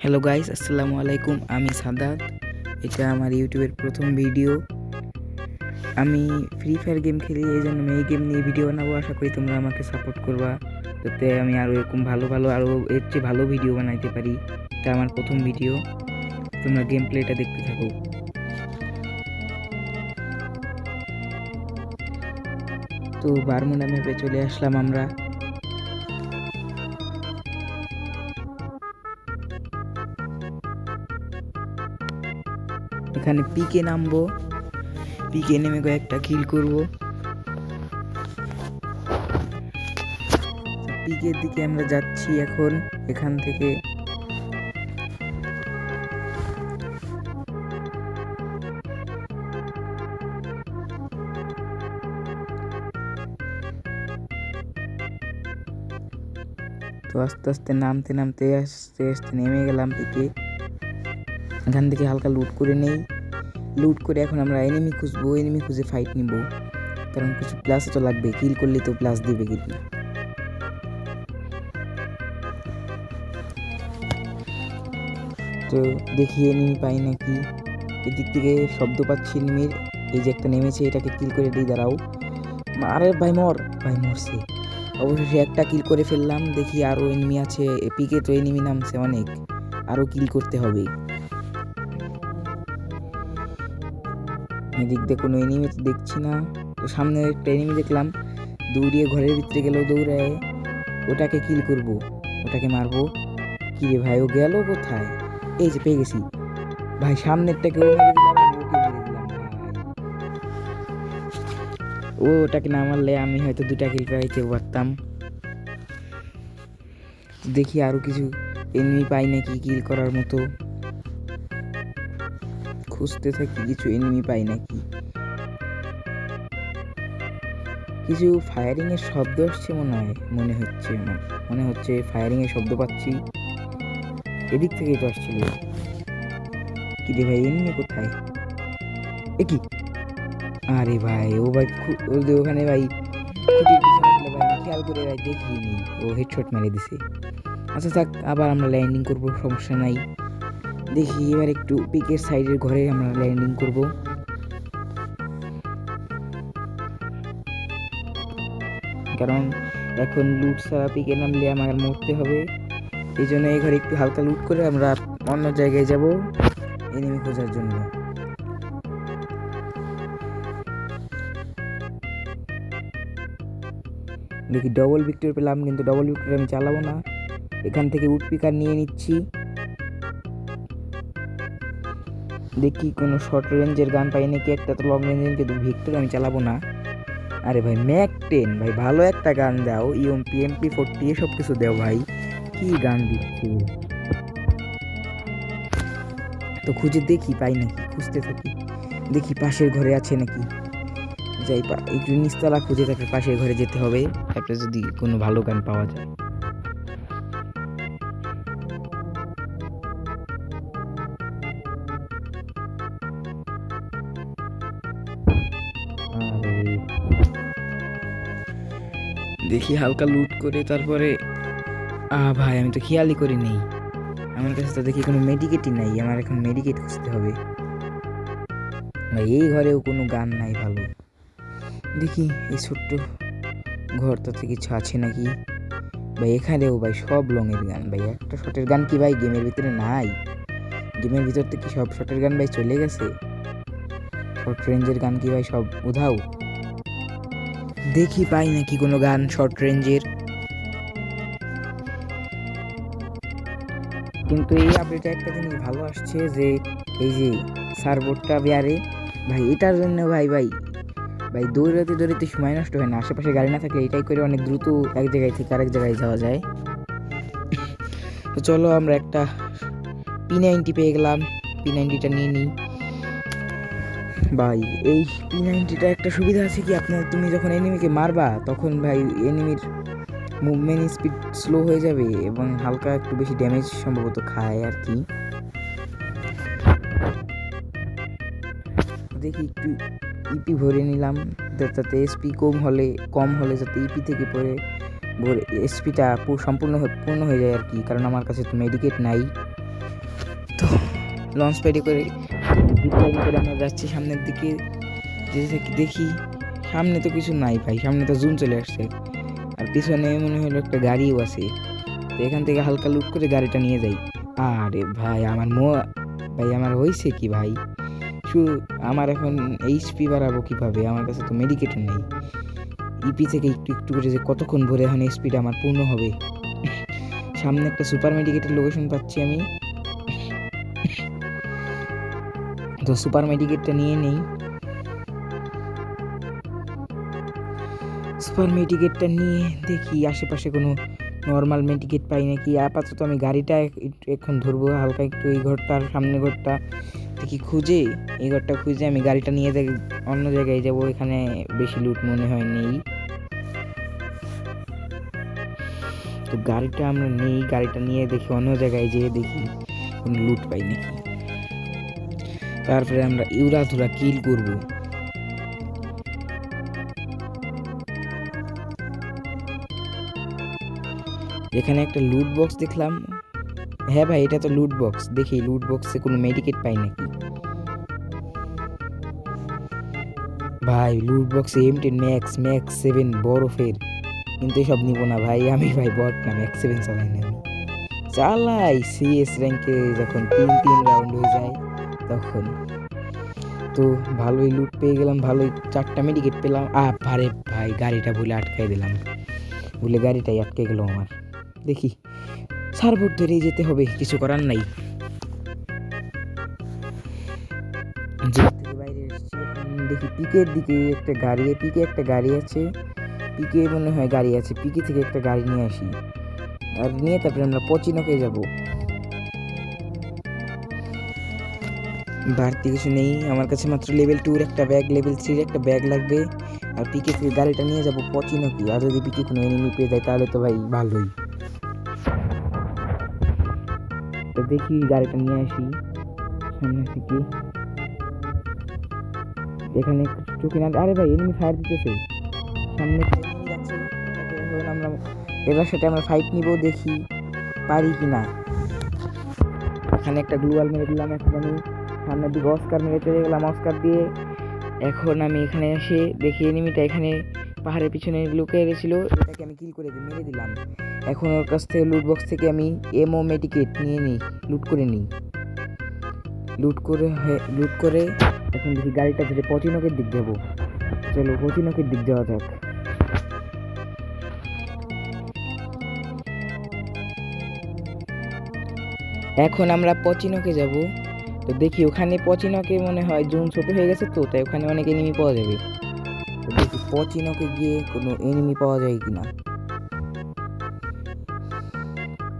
Hello guys আসসালামু আলাইকুম আমি সাদাত। এটা আমার ইউটিউবের প্রথম ভিডিও। আমি ফ্রি ফায়ার গেম খেলি, এই জন্য আমি এই গেম নিয়ে ভিডিও বানাবো। আশা করি তোমরা আমাকে সাপোর্ট করবা। যাতে আমি আরও এরকম ভালো ভালো আরও এর চেয়ে ভালো ভিডিও বানাইতে পারি। এটা আমার প্রথম ভিডিও তোমরা গেম প্লেটা দেখতে থাকো। তো বারমুডা ম্যাপে চলে আসলাম আমরা। এখানে পিকে নামবো। পিকে নেমে কয়েকটা কিল করব। পিকের দিকে আমরা যাচ্ছি এখন, এখান থেকে। তো আস্তে আস্তে নামতে নামতে আস্তে আস্তে নেমে গেলাম পিকে। এখান থেকে হালকা লুট করে নেই। লুট করে এখন আমরা এনিমি খুঁজবো এনিমি খুঁজে ফাইট নিব। কারণ কিছু প্লাস তো লাগবে কিল করলে তো প্লাস দিবে কিন্তু তো দেখি এনিমি পাই নাকি। এদিক থেকে শব্দ পাচ্ছি এনিমির এই যে একটা নেমেছে, এটাকে কিল করে দিই, দাঁড়াও। আরে ভাই মর, ভাই মরছে। অবশেষে একটা কিল করে ফেললাম। দেখি আরও এনিমি আছে পিকে তো এনিমি নামছে অনেক। আরও কিল করতে হবে। এদিক দিয়ে কোনো এনিমি তো দেখছি না। তো সামনে একটা এনিমি দেখলাম, দৌড়িয়ে ঘরের ভিতরে গেলেও দৌড়ায়। ওটাকে কিল করব, ওটাকে মারবো। কি রে ভাই, ও গেল কোথায়? এই যে পেয়ে গেছি। ভাই, সামনেরটাকে ও ও ওটাকে না মারলে আমি হয়তো দুটা কিল পাইতে পারতাম। দেখি আরও কিছু এনিমি পাই নাকি কিল করার মতো। খুঁজতে থাকি, কিছু এনিমি পাই নাকি? কিছু ফায়ারিং এর শব্দ আসছে মনে হয়, মনে হচ্ছে আমার, মনে হচ্ছে ফায়ারিং এর শব্দ পাচ্ছি। এদিক থেকেই তো আসছিল। কি রে ভাই এনিমি কোথায়? এ কি? আরে ভাই, ও ভাই ওখানে ভাই খেয়াল করে ভাই দেখিনি। ও হেডশট মেরে দিছে। আচ্ছা থাক, আবার আমরা ল্যান্ডিং করব, সমস্যা নাই। দেখি, এবার একটু পিকের সাইডের ঘরে আমরা ল্যান্ডিং করব। কারণ এখন লুট ছাড়া পিকে নামলে আমার মরতে হবে। এই জন্য এই ঘরে একটু হালকা লুট করে আমরা অন্য জায়গায় যাব এনিমি খোঁজার জন্য। দেখি ডবল ভিক্টর পেলাম, কিন্তু ডবল ভিক্টর আমি চালাবো না। এখান থেকে উড পিকার নিয়ে নিচ্ছি। দেখি কোনো শর্ট রেঞ্জের গান পাই নাকি, একটা তো লং রেঞ্জের কিন্তু ভিক্টর আমি চালাবো না। আরে ভাই ম্যাক টেন ভাই, ভালো একটা গান দাও ইএমপি এমপি ফোরটি এসব কিছু দাও ভাই। কি গান দিচ্ছি? তো খুঁজে দেখি, পাই নাকি, খুঁজতে থাকি। দেখি পাশের ঘরে আছে নাকি। যাই একটু নিচতলা খুঁজে তারপরে পাশের ঘরে যেতে হবে। তারপরে যদি কোনো ভালো গান পাওয়া যায়। দেখি হালকা লুট করে তারপরে, আ ভাই, আমি তো খেয়ালই করি নেই। আমার কাছে তো দেখি কোনো মেডিকেটই নাই, আমার এখন মেডিকেট খুঁজতে হবে। ভাই, এই ঘরেও কোনো গান নাই ভালো। দেখি, এই ছোট্ট ঘরটাতে কিছু আছে নাকি? ভাই, এখানেও ভাই, সব লংয়ের গান। ভাই, একটা শটের গান কি ভাই, গেমের ভিতরে নাই? গেমের ভিতর থেকে সব শটের গান ভাই চলে গেছে? শর্ট রেঞ্জের গান কি ভাই, সব উধাও? দেখি পাই নাকি কোনো গান শর্ট রেঞ্জের কিন্তু এই আপডেটে একটা জিনিস ভালো আসছে যে, এই যে সার্ভারটা বেয়ারে ভাই, এটার জন্য ভাই ভাই ভাই, দৌড়াতে দৌড়াতে সময় নষ্ট হয় না। আশেপাশে গাড়ি না থাকলে এটাই করে অনেক দ্রুত এক জায়গায় থেকে আরেক জায়গায় যাওয়া যায়। তো চলো আমরা একটা পি নাইনটি পেয়ে গেলাম। পি নাইনটিটা নিয়ে নিই। ভাই, এই পি নাইনটিটা একটা সুবিধা আছে কি? আপনার তুমি যখন এনিমিকে মারবা, তখন ভাই এনিমির মুভমেন্ট স্পিড স্লো হয়ে যাবে এবং হালকা একটু বেশি ড্যামেজ সম্ভবত খায় আর কি। দেখি একটু ইপি ভরে নিলাম যাতে এসপি কম হলে কম হলে যাতে ইপি থেকে পরে, ভরে এসপিটা সম্পূর্ণ পূর্ণ হয়ে যায় আর কি, কারণ আমার কাছে তো মেডিকেট নাই। তো লঞ্চ প্যাডে করে জিপলাইন করে আমরা যাচ্ছি, সামনের দিকে যে দেখি- সামনে তো কিছু নাই ভাই, সামনে তো জুন চলে আসছে। আর পিছনে মনে হলো একটা গাড়িও আছে। তো এখান থেকে হালকা লুট করে গাড়িটা নিয়ে যাই। আরে ভাই, আমার মো, ভাই, আমার হয়েছে কি ভাই? শুধু আমার এখন এইচপি বাড়াবো কীভাবে? আমার কাছে তো মেডিকেটও নেই। ইপি থেকে একটু একটু করে যে কতক্ষণ ভরে এখন স্পিড আমার পূর্ণ হবে? সামনে একটা সুপার মেডিকেটের লোকেশন পাচ্ছি আমি। তো সুপার মেডিকেটটা নিয়ে নেই। সুপার মেডিকেটটা নিয়ে দেখি আশেপাশে কোনো নর্মাল মেডিকেট পাই নাকি। আপাতত আমি গাড়িটা এখন ধরবো, হালকা একটু এই ঘরটার সামনে ঘরটা। দেখি খুঁজে, এই ঘরটা খুঁজে আমি গাড়িটা নিয়ে দেখ অন্য জায়গায় যাব, এখানে বেশি লুট মনে হয় নেই। তো গাড়িটা আমরা নেই, গাড়িটা নিয়ে দেখি অন্য জায়গায় যেয়ে দেখি কোনো লুট পাই নাকি। তারপরে আমরা ইউরা ধুরা কিল করব। এখানে একটা লুট বক্স দেখলাম। হ্যাঁ ভাই, এটা তো লুট বক্স দেখি লুট বক্সে কোনো মেডিকেট পাই নাকি? ভাই লুট বক্সে M ten max max seven বরফের। কিন্তু এসব নিব না ভাই, আমি ভাই বট না ম্যাক্স সেভেন চালাই না চালাই সিএস র্যাঙ্কে যখন তিন তিন রাউন্ড হয়ে যায়। তখন। তো ভালোই লুট পেয়ে গেলাম, ভালোই চারটা মেডিকেট পেলাম। আ পারে ভাই, গাড়িটা ভুলে আটকাই দিলাম। ভুলে গাড়িটাই আটকে গেল আমার। দেখি সার্ভোট ধরেই যেতে হবে, কিছু করার নাই। বাইরে দেখি পিকের দিকে একটা গাড়ি পিকে একটা গাড়ি আছে। পিকে মনে হয় গাড়ি আছে, পিকে থেকে একটা গাড়ি নিয়ে আসি। আর নিয়ে তারপরে আমরা পচিনকে যাব। বাড়তি কিছু নেই। আমার কাছে মাত্র লেভেল টুর একটা ব্যাগ লেভেল থ্রির একটা ব্যাগ লাগবে। আর পিকে থেকে গাড়িটা নিয়ে যাব পচিনকি আর যদি পিকে কোনো এনিমি পেয়ে যায় তাহলে তো ভাই ভালোই। তো দেখি গাড়িটা নিয়ে আসি সামনে থেকে। এখানে চোখে না আরে ভাই এনিমি ফায়ার দিতেছে। সামনে একটা আমরা এবার সেটা আমরা ফাইট নিব, দেখি পারি কি না এখানে একটা গ্লুয়াল মেরে দিলাম আমি সামনের দিকে অস্কার মেরে চলে গেলাম অস্কার দিয়ে। এখন আমি এখানে এসে দেখি এনিমিটা এখানে পাহাড়ের পিছনে লুকে গেছিল এটাকে আমি কিল করে মেরে দিলাম। এখন ওর কাছ থেকে লুট বক্স থেকে আমি এমও মেডিকেট নিয়ে নিই লুট করে নিই। লুট করে লুট করে এখন দেখি গাড়িটা ধরে পচিনকের দিক যাব। চলো পচিনকের দিক যাওয়া যাক। এখন আমরা পচিনকে যাব। তো দেখি ওখানে পচিনকে মনে হয় জুন ছোট হয়ে গেছে তো, তাই ওখানে অনেক এনিমি পাওয়া যাবে। তো দেখি পচিনকে গিয়ে কোনো এনিমি পাওয়া যায় কিনা।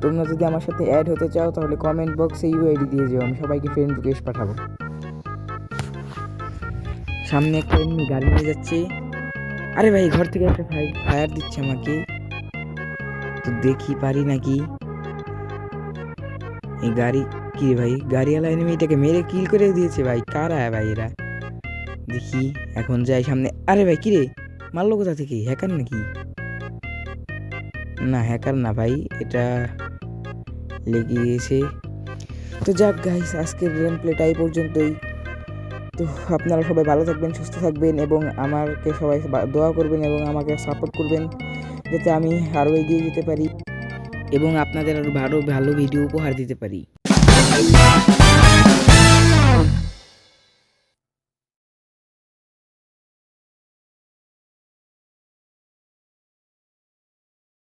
তোমরা যদি আমার সাথে অ্যাড হতে চাও, তাহলে কমেন্ট বক্সে ইউআইডি দিয়ে যাও, আমি সবাইকে ফ্রেন্ড রিকোয়েস্ট পাঠাবো। সামনে একটা এমনি গাড়ি নিয়ে যাচ্ছে। আরে ভাই, ঘর থেকে একটা ভাই ফায়ার দিচ্ছে আমাকে। তো দেখি পারি নাকি? এই গাড়ি কি ভাই? গাড়িওয়ালা এনিমিটাকে মেরে কিল করে দিয়েছে ভাই। কারা ভাই এরা? দেখি, এখন যাই সামনে। আরে ভাই, কিরে? মারলো কোথা থেকে? হ্যাকার নাকি? না হ্যাকার না ভাই, এটা লেগে গিয়েছে তো যাক গাইস আজকের গেম প্লেটা এই পর্যন্তই। তো আপনারা সবাই ভালো থাকবেন, সুস্থ থাকবেন এবং আমাকে সবাই দোয়া করবেন এবং আমাকে সাপোর্ট করবেন যাতে আমি আরও এগিয়ে যেতে পারি এবং আপনাদের আরও ভালো ভালো ভিডিও উপহার দিতে পারি। Thank you.